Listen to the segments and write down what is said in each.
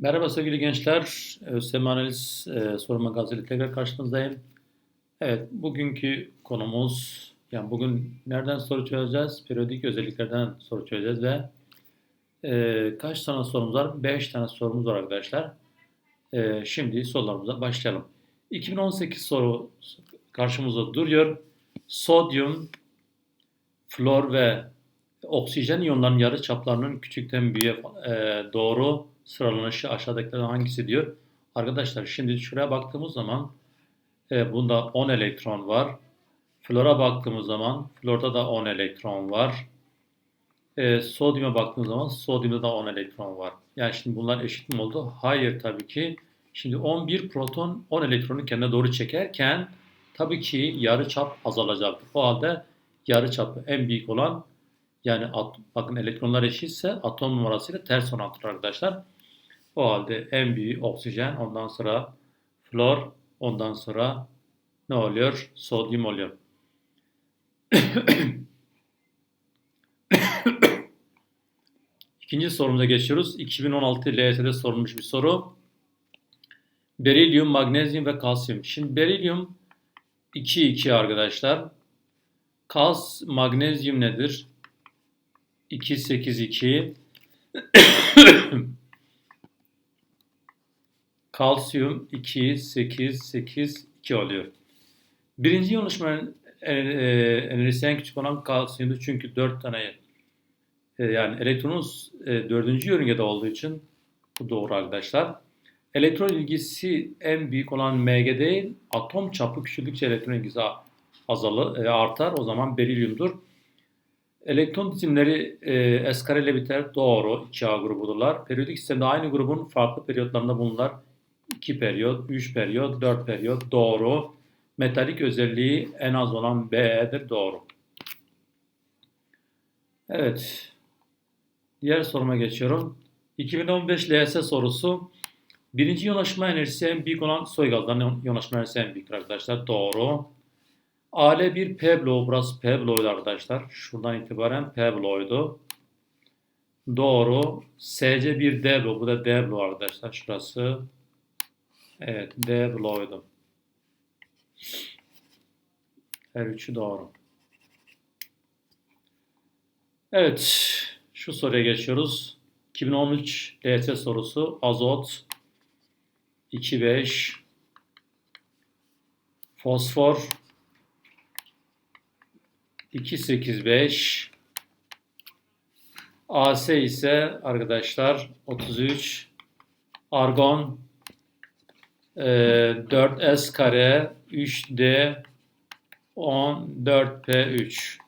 Merhaba sevgili gençler. ÖSYM Analiz e, Soru Magazini tekrar karşınızdayım. Evet, bugünkü konumuz, yani bugün nereden soru çözeceğiz? Periyodik özelliklerden soru çözeceğiz ve e, kaç tane sorumuz var? 5 tane sorumuz var arkadaşlar. E, şimdi sorularımıza başlayalım. 2018 soru karşımızda duruyor. Sodyum, flor ve oksijen iyonlarının yarı çaplarının küçükten büyüğe e, doğru sıralanışı aşağıdakilerden hangisi diyor. Arkadaşlar şimdi şuraya baktığımız zaman e, bunda 10 elektron var. Flora baktığımız zaman florda da 10 elektron var. E, sodyuma baktığımız zaman sodyumda da 10 elektron var. Yani şimdi bunlar eşit mi oldu? Hayır tabii ki. Şimdi 11 proton 10 elektronu kendine doğru çekerken tabii ki yarı çap azalacaktır. O halde yarı çapı en büyük olan yani at, bakın elektronlar eşitse atom numarasıyla ters orantılı arkadaşlar. O halde en büyük oksijen, ondan sonra flor, ondan sonra ne oluyor? Sodyum oluyor. İkinci sorumuza geçiyoruz. 2016 LYT'de sorulmuş bir soru. Berilyum, magnezyum ve kalsiyum. Şimdi berilyum 2 2 arkadaşlar. Kals magnezyum nedir? 2 8 2. kalsiyum 2, 8, 8, 2 oluyor. Birinci yoğunlaşmanın e, e, enerjisi en küçük olan kalsiyumdu çünkü 4 tane e, yani elektronun 4. yörüngede olduğu için bu doğru arkadaşlar. Elektron ilgisi en büyük olan Mg değil, atom çapı küçüldükçe elektron ilgisi azalır, artar. O zaman berilyumdur. Elektron dizimleri e, S biter. Doğru. 2A grubudurlar. Periyodik sistemde aynı grubun farklı periyotlarında bulunurlar. 2 periyot, 3 periyot, 4 periyot doğru. Metalik özelliği en az olan B'dir doğru. Evet. Diğer soruma geçiyorum. 2015 LS sorusu. Birinci yonaşma enerjisi en büyük olan soy gazlarının yonaşma enerjisi en büyük arkadaşlar. Doğru. Ale bir P bloğu. Burası P bloğuydu arkadaşlar. Şuradan itibaren P bloğuydu. Doğru. SC bir D bloğu. Bu da D bloğu arkadaşlar. Şurası Evet, D bloğuydu. Her üçü doğru. Evet, şu soruya geçiyoruz. 2013 LT sorusu azot 2,5 fosfor 2,85 AS ise arkadaşlar 33 argon 4S ee, kare 3D 14P3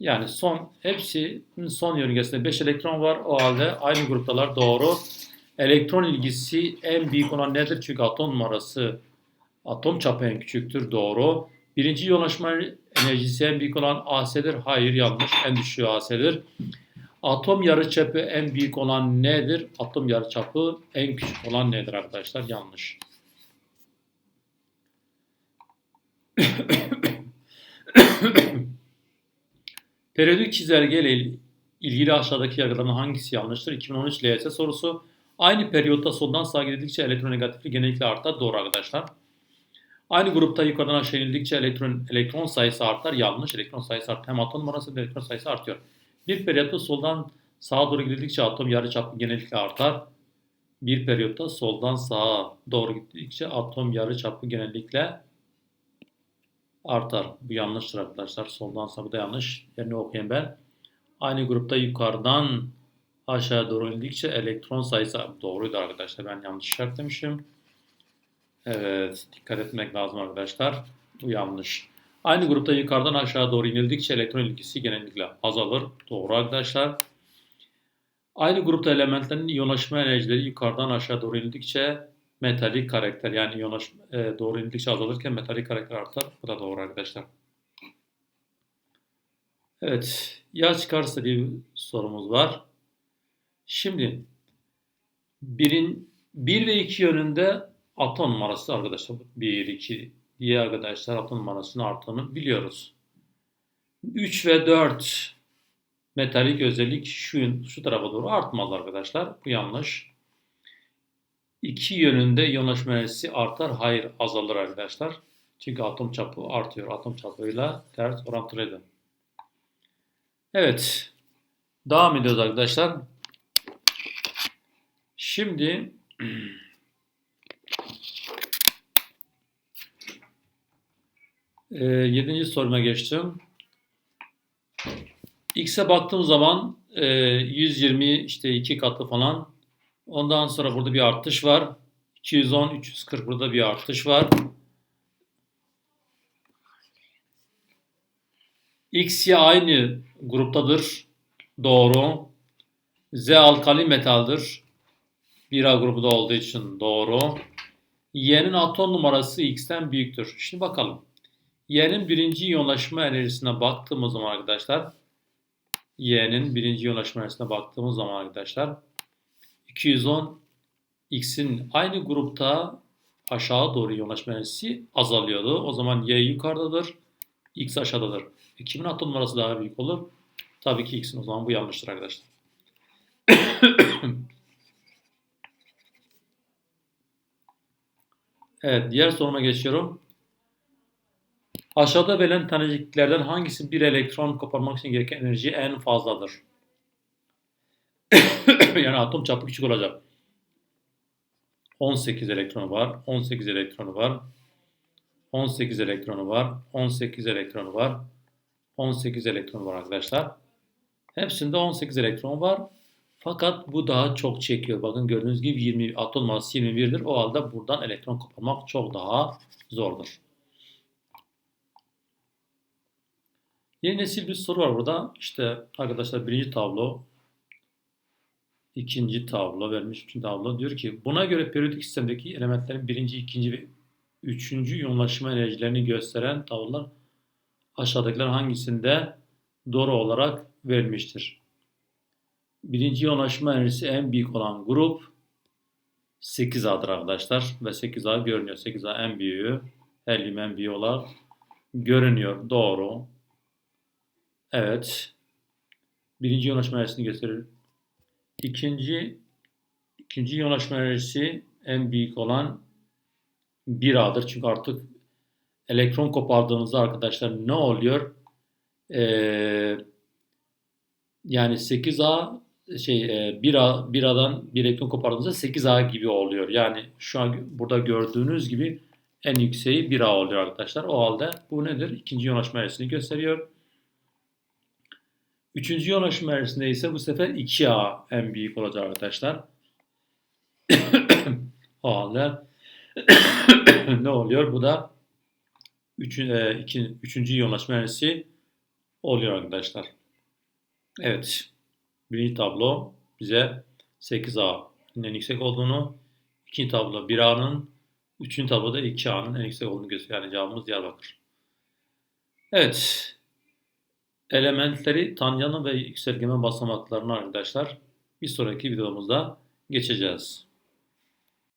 yani son hepsinin son yörüngesinde 5 elektron var. O halde aynı gruptalar doğru. Elektron ilgisi en büyük olan nedir? Çünkü atom numarası atom çapı en küçüktür. Doğru. Birinci yoğunlaşma enerjisi en büyük olan AS'dir. Hayır yanlış. En düşüğü AS'dir. Atom yarıçapı en büyük olan nedir? Atom yarıçapı en küçük olan nedir arkadaşlar? Yanlış. Periyodik çizelge ile ilgili aşağıdaki yargıların hangisi yanlıştır? 2013 LYS sorusu. Aynı periyotta soldan sağa gidildikçe elektronegatiflik genellikle artar. Doğru arkadaşlar. Aynı grupta yukarıdan aşağı inildikçe elektron, elektron sayısı artar. Yanlış. Elektron sayısı artar. Hem atom numarası hem elektron sayısı artıyor. Bir periyotta soldan sağa doğru gidildikçe atom yarıçapı genellikle artar. Bir periyotta soldan sağa doğru gittikçe atom yarıçapı genellikle artar. Bu yanlıştır arkadaşlar. Soldan sağa bu da yanlış. Yerini okuyayım ben. Aynı grupta yukarıdan aşağı doğru indikçe elektron sayısı doğruydu arkadaşlar. Ben yanlış işaretlemişim. Evet, dikkat etmek lazım arkadaşlar. Bu yanlış. Aynı grupta yukarıdan aşağı doğru inildikçe elektron ilgisi genellikle azalır. Doğru arkadaşlar. Aynı grupta elementlerin iyonlaşma enerjileri yukarıdan aşağı doğru inildikçe metalik karakter yani iyonlaşma e, doğru indikçe azalırken metalik karakter artar. Bu da doğru arkadaşlar. Evet. Ya çıkarsa bir sorumuz var. Şimdi birin, 1 ve 2 yönünde atom numarası arkadaşlar. 1, 2 diye arkadaşlar atom numarasının arttığını biliyoruz. 3 ve 4 metalik özellik şu, şu tarafa doğru artmaz arkadaşlar. Bu yanlış. İki yönünde iyonlaşma enerjisi artar, hayır azalır arkadaşlar. Çünkü atom çapı artıyor. Atom çapıyla ters orantılıydı. Evet. Devam ediyoruz arkadaşlar. Şimdi e, yedinci soruma geçtim. X'e baktığım zaman e, 120 işte iki katı falan. Ondan sonra burada bir artış var. 210, 340 burada bir artış var. X ya aynı gruptadır. Doğru. Z alkali metaldir. 1A grubunda olduğu için doğru. Y'nin atom numarası X'ten büyüktür. Şimdi bakalım. Y'nin birinci iyonlaşma enerjisine baktığımız zaman arkadaşlar Y'nin birinci iyonlaşma enerjisine baktığımız zaman arkadaşlar 210 X'in aynı grupta aşağı doğru iyonlaşma enerjisi azalıyordu. O zaman Y yukarıdadır. X aşağıdadır. E, kimin atom numarası daha büyük olur? Tabii ki X'in. O zaman bu yanlıştır arkadaşlar. evet, diğer soruma geçiyorum. Aşağıda verilen taneciklerden hangisi bir elektron koparmak için gereken enerji en fazladır? yani atom çapı küçük olacak. 18 elektronu var, 18 elektronu var, 18 elektronu var, 18 elektronu var, 18 elektronu var arkadaşlar. Hepsinde 18 elektron var. Fakat bu daha çok çekiyor. Bakın gördüğünüz gibi 20 atom masası 21'dir. O halde buradan elektron koparmak çok daha zordur. Yeni nesil bir soru var burada. İşte arkadaşlar birinci tablo, ikinci tablo vermiş üçüncü tablo. Diyor ki buna göre periyodik sistemdeki elementlerin birinci, ikinci ve üçüncü yoğunlaşma enerjilerini gösteren tablolar aşağıdakiler hangisinde doğru olarak verilmiştir? Birinci yoğunlaşma enerjisi en büyük olan grup 8A'dır arkadaşlar. Ve 8A görünüyor. 8A en büyüğü. Helyum en büyüğü olarak görünüyor. Doğru. Evet. Birinci yoğunlaşma enerjisini gösterir. İkinci, ikinci yoğunlaşma enerjisi en büyük olan 1A'dır. Çünkü artık elektron kopardığınızda arkadaşlar ne oluyor? Ee, yani 8A şey 1A 1A'dan bir elektron kopardığınızda 8A gibi oluyor. Yani şu an burada gördüğünüz gibi en yükseği 1A oluyor arkadaşlar. O halde bu nedir? İkinci yoğunlaşma enerjisini gösteriyor. Üçüncü yoğunlaşma enerjisinde ise bu sefer 2A en büyük olacak arkadaşlar. o halde ne oluyor? Bu da üçün, e, iki, üçüncü yoğunlaşma enerjisi oluyor arkadaşlar. Evet. Birinci tablo bize 8A'nın en yüksek olduğunu, ikinci tablo 1A'nın, üçüncü tabloda 2A'nın en yüksek olduğunu gösteriyor. Yani cevabımız Diyarbakır. Evet. Elementleri tanyanın ve yükselgeme basamaklarını arkadaşlar bir sonraki videomuzda geçeceğiz.